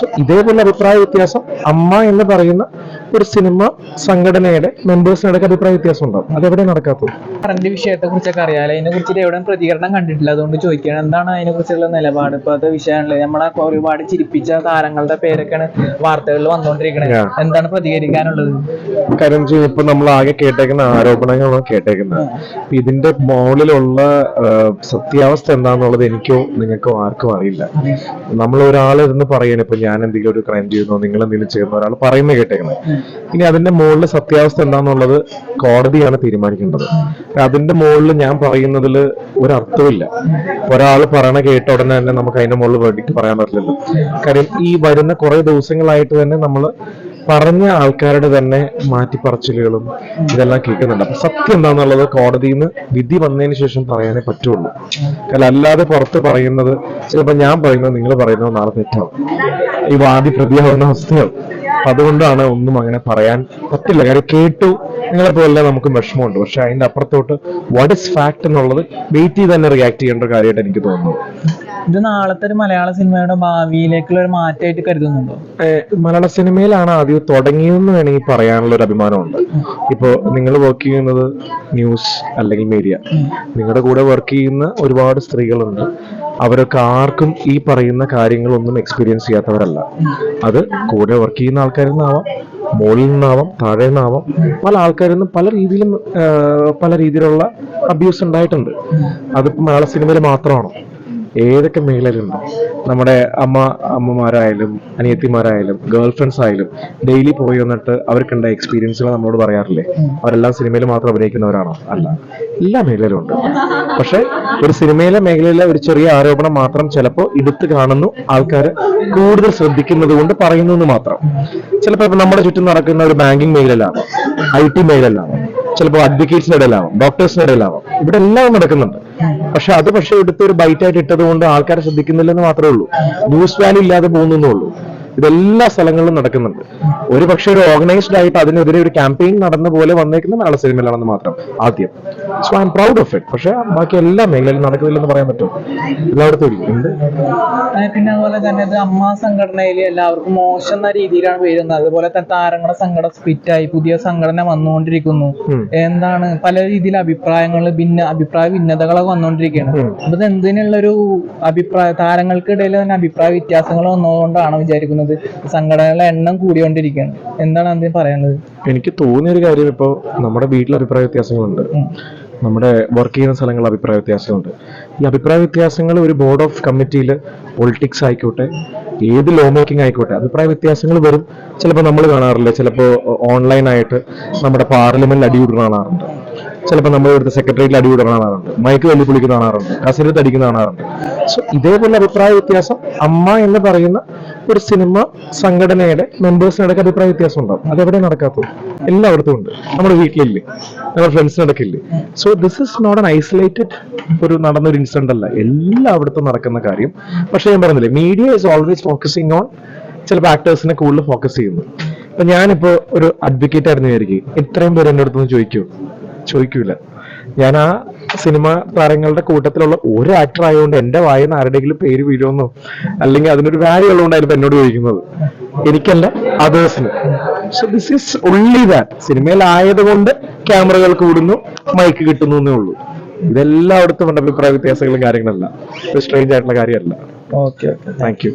So ഇതേപോലെ അഭിപ്രായ വ്യത്യാസം അമ്മ എന്ന് പറയുന്ന ഒരു സിനിമ സംഘടനയുടെ മെമ്പേഴ്സിനിടയ്ക്ക് അഭിപ്രായ വ്യത്യാസം ഉണ്ടാവും. അതെവിടെ നടക്കാത്തത്? കറണ്ട് വിഷയത്തെ കുറിച്ചൊക്കെ അറിയാലോ അതിനെ കുറിച്ചിട്ട് എവിടെയും പ്രതികരണം കണ്ടിട്ടില്ല. അതുകൊണ്ട് ചോദിക്കണം എന്താണ് അതിനെ കുറിച്ചുള്ള നിലപാട് ഇപ്പോഴത്തെ വിഷയമാണല്ലേ നമ്മളെ ഒരുപാട് ചിരിപ്പിച്ച താരങ്ങളുടെ പേരൊക്കെയാണ് വാർത്തകളിൽ വന്നുകൊണ്ടിരിക്കുന്നത് എന്താണ് പ്രതികരിക്കാനുള്ളത്? കാര്യം ഇപ്പൊ നമ്മൾ ആകെ കേട്ടേക്കുന്ന ആരോപണങ്ങളാണ് കേട്ടേക്കുന്നത്. ഇതിന്റെ മുകളിലുള്ള സത്യാവസ്ഥ എന്താണെന്നുള്ളത് എനിക്കോ നിങ്ങൾക്കോ ആർക്കും അറിയില്ല. നമ്മൾ ഒരാൾ പറയുന്നത് പറയണ ഇപ്പൊ ഞാൻ എന്തെങ്കിലും ഒരു ക്രൈം ചെയ്യുന്നു നിങ്ങൾ എന്തെങ്കിലും ചെയ്യുന്ന ഒരാൾ പറയുന്നത് കേട്ടേക്കുന്നത് ഇനി അതിന്റെ മുകളിൽ സത്യാവസ്ഥ എന്താണെന്നുള്ളത് കോടതിയാണ് തീരുമാനിക്കേണ്ടത്. അതിന്റെ മുകളിൽ ഞാൻ പറയുന്നതിൽ ഒരർത്ഥമില്ല. ഒരാൾ പറയണ കേട്ട ഉടനെ തന്നെ നമുക്ക് അതിന്റെ മുകളിൽ വേണ്ടിട്ട് പറയാൻ പറ്റില്ലല്ലോ. കാര്യം ഈ വരുന്ന കുറെ ദിവസങ്ങളായിട്ട് തന്നെ നമ്മൾ പറഞ്ഞ ആൾക്കാരുടെ തന്നെ മാറ്റിപ്പറച്ചിലുകളും ഇതെല്ലാം കേൾക്കുന്നുണ്ട്. അപ്പൊ സത്യം എന്താണെന്നുള്ളത് കോടതിയിൽ നിന്ന് വിധി വന്നതിന് ശേഷം പറയാനേ പറ്റുള്ളൂ. കാരണം അല്ലാതെ പുറത്ത് പറയുന്നത് ചിലപ്പോ ഞാൻ പറയുന്നത് നിങ്ങൾ പറയുന്നത് നാളെ തെറ്റാവും. ഈ വാദി പ്രതിയാവുന്ന അവസ്ഥയാവും. അപ്പൊ അതുകൊണ്ടാണ് ഒന്നും അങ്ങനെ പറയാൻ പറ്റില്ല. കാര്യം കേട്ടു നിങ്ങളെ പോലെ നമുക്ക് വിഷമമുണ്ട്. പക്ഷെ അതിന്റെ അപ്പുറത്തോട്ട് വാട്ട് ഇസ് ഫാക്ട് എന്നുള്ളത് വെയിറ്റ് ചെയ്ത് തന്നെ റിയാക്ട് ചെയ്യേണ്ട ഒരു കാര്യമായിട്ട് എനിക്ക് തോന്നുന്നു. ഇത് നാളത്തെ ഒരു മലയാള സിനിമയുടെ ഭാവിയിലേക്കുള്ള ഒരു മാറ്റമായിട്ട് കരുതുന്നുണ്ടോ? മലയാള സിനിമയിലാണ് ആദ്യം തുടങ്ങിയെന്ന് വേണമെങ്കിൽ പറയാനുള്ള ഒരു അഭിമാനമുണ്ട്. ഇപ്പോ നിങ്ങൾ വർക്ക് ചെയ്യുന്നത് ന്യൂസ് അല്ലെങ്കിൽ മീഡിയ നിങ്ങളുടെ കൂടെ വർക്ക് ചെയ്യുന്ന ഒരുപാട് സ്ത്രീകളുണ്ട്. അവരൊക്കെ ആർക്കും ഈ പറയുന്ന കാര്യങ്ങളൊന്നും എക്സ്പീരിയൻസ് ചെയ്യാത്തവരല്ല. അത് കൂടെ വർക്ക് ചെയ്യുന്ന ആൾക്കാരിൽ നിന്നാവാം മുകളിൽ നിന്നാവാം താഴെ നിന്നാവാം. പല ആൾക്കാരിൽ നിന്നും പല രീതിയിലും പല രീതിയിലുള്ള അബ്യൂസ് ഉണ്ടായിട്ടുണ്ട്. അതിപ്പോ മലയാള സിനിമയിൽ മാത്രമാണോ? ഏതൊക്കെ മേഖലയിലുണ്ട് നമ്മുടെ അമ്മ അമ്മമാരായാലും അനിയത്തിമാരായാലും ഗേൾ ഫ്രണ്ട്സ് ആയാലും ഡെയിലി പോയി വന്നിട്ട് അവർക്കുണ്ടായ എക്സ്പീരിയൻസുകൾ നമ്മളോട് പറയാറില്ലേ? അവരെല്ലാം സിനിമയിൽ മാത്രം അഭിനയിക്കുന്നവരാണോ? അല്ല. എല്ലാ മേഖലയിലും ഉണ്ട്. പക്ഷെ ഒരു സിനിമയിലെ മേഖലയിലെ ഒരു ചെറിയ ആരോപണം മാത്രം ചിലപ്പോൾ എടുത്തു കാണുന്നു. ആൾക്കാർ കൂടുതൽ ശ്രദ്ധിക്കുന്നത് കൊണ്ട് പറയുന്നു മാത്രം. ചിലപ്പോൾ നമ്മുടെ ചുറ്റും നടക്കുന്ന ഒരു ബാങ്കിങ് മേഖലയിലാണ് ഐ ടി മേഖലയിലാവാം ചിലപ്പോൾ അഡ്വക്കേറ്റ്സിന്റെ ഇടയിലാവാം ഡോക്ടേഴ്സിന്റെ ഇടയിലാവാം. ഇവിടെ എല്ലാം നടക്കുന്നുണ്ട്. പക്ഷെ അത് പക്ഷെ എടുത്ത് ഒരു ബൈറ്റ് ആയിട്ട് ഇട്ടത് കൊണ്ട് ആൾക്കാരെ ശ്രദ്ധിക്കുന്നില്ലെന്ന് മാത്രമേ ഉള്ളൂ. ന്യൂസ് വാല്യൂ ഇല്ലാതെ പോകുന്നു ഉള്ളൂ. ഇതെല്ലാ സ്ഥലങ്ങളിലും നടക്കുന്നുണ്ട്. ഒരു പക്ഷേ ഒരു ഓർഗനൈസ്ഡ് ആയിട്ട് അതിനെതിരെ ഒരു ക്യാമ്പയിൻ നടന്ന പോലെ വന്നേക്കുന്ന മലയാള സിനിമയിലാണെന്ന് മാത്രം ആദ്യം. So I'm proud of it പക്ഷെ ബാക്കി എല്ലാ മേഖലയിലും നടക്കുന്നില്ലെന്ന് പറയാൻ പറ്റും എല്ലായിടത്തും ഇല്ല. പിന്നെ അതുപോലെ തന്നെ ഇത് അമ്മ സംഘടനയിൽ എല്ലാവർക്കും മോശം എന്ന രീതിയിലാണ് വരുന്നത് അതുപോലെ തന്നെ താരങ്ങളുടെ സംഘടന സ്പിറ്റായി പുതിയ സംഘടന വന്നുകൊണ്ടിരിക്കുന്നു. എന്താണ്? പല രീതിയിൽ അഭിപ്രായങ്ങൾ ഭിന്ന അഭിപ്രായ ഭിന്നതകളൊക്കെ വന്നുകൊണ്ടിരിക്കുകയാണ്. അപ്പൊ ഇത് എന്തിനുള്ളൊരു അഭിപ്രായ താരങ്ങൾക്കിടയിൽ തന്നെ അഭിപ്രായ വ്യത്യാസങ്ങൾ വന്നതുകൊണ്ടാണ് വിചാരിക്കുന്നത്. സംഘടനകളുടെ എണ്ണം കൂടിക്കൊണ്ടിരിക്കുകയാണ്. എന്താണ് അതിന് പറയാനുള്ളത്? എനിക്ക് തോന്നിയ ഒരു കാര്യം ഇപ്പോൾ നമ്മുടെ വീട്ടിൽ അഭിപ്രായ വ്യത്യാസങ്ങളുണ്ട്. നമ്മുടെ വർക്ക് ചെയ്യുന്ന സ്ഥലങ്ങളിൽ അഭിപ്രായ വ്യത്യാസമുണ്ട് ഈ അഭിപ്രായ വ്യത്യാസങ്ങൾ ഒരു ബോർഡ് ഓഫ് കമ്മിറ്റിയിൽ പൊളിറ്റിക്സ് ആയിക്കോട്ടെ ഏത് ലോ മേക്കിംഗ് ആയിക്കോട്ടെ അഭിപ്രായ വ്യത്യാസങ്ങൾ വരും. ചിലപ്പോൾ നമ്മൾ കാണാറില്ല? ചിലപ്പോൾ ഓൺലൈനായിട്ട് നമ്മുടെ പാർലമെന്റിൽ അടികൂടുന്ന കാണാറുണ്ട് ചിലപ്പോൾ നമ്മുടെ ഇവിടുത്തെ സെക്രട്ടറിയിൽ അടിപൊളി കാണാറുണ്ട്. മയക്ക് മൈക്ക് വെല്ലുവിളിക്കുന്ന കാണാറുണ്ട്. കസിനത്ത് അടിക്കുന്ന കാണാറുണ്ട്. സോ ഇതേപോലെ അഭിപ്രായ വ്യത്യാസം അമ്മ എന്ന് പറയുന്ന ഒരു സിനിമ സംഘടനയുടെ മെമ്പേഴ്സിനിടയ്ക്ക് അഭിപ്രായ വ്യത്യാസം ഉണ്ടാവും. അതെവിടെ നടക്കാത്തത്? എല്ലായിടത്തും ഉണ്ട്. നമ്മുടെ വീട്ടിലില്ലേ? നമ്മുടെ ഫ്രണ്ട്സിനിടയ്ക്കില്ലേ so this is not an isolated ഒരു നടന്നൊരു ഇൻസിഡന്റ് അല്ല. എല്ലായിടത്തും നടക്കുന്ന കാര്യം. പക്ഷെ ഞാൻ പറഞ്ഞില്ലേ media is always focusing on ചിലപ്പോൾ ആക്ടേഴ്സിനെ കൂടുതൽ ഫോക്കസ് ചെയ്യുന്നു. ഇപ്പൊ ഞാനിപ്പോ ഒരു അഡ്വക്കേറ്റ് ആയിരുന്നു വിചാരിക്കും ഇത്രയും പേര് എന്റെ അടുത്തൊന്ന് ചോദിക്കൂ. ചോദിക്കൂല. ഞാൻ ആ സിനിമ താരങ്ങളുടെ കൂട്ടത്തിലുള്ള ഒരു ആക്ടർ ആയതുകൊണ്ട് എന്റെ വായന ആരുടെയെങ്കിലും പേര് വീഴുമെന്നോ അല്ലെങ്കിൽ അതിനൊരു വാല്യൂ ഉള്ളതുകൊണ്ടായിരുന്നു എന്നോട് ചോദിക്കുന്നത്. എനിക്കല്ല അതേഴ്സിന് so this is only that സിനിമയിലായതുകൊണ്ട് ക്യാമറകൾ കൂടുന്നു മൈക്ക് കിട്ടുന്നു എന്നേ ഉള്ളൂ. ഇതെല്ലായിടത്തും ഉണ്ട് അഭിപ്രായ വ്യത്യാസങ്ങളും കാര്യങ്ങളല്ല. സ്ട്രേഞ്ച് ആയിട്ടുള്ള കാര്യമല്ല. Okay thank you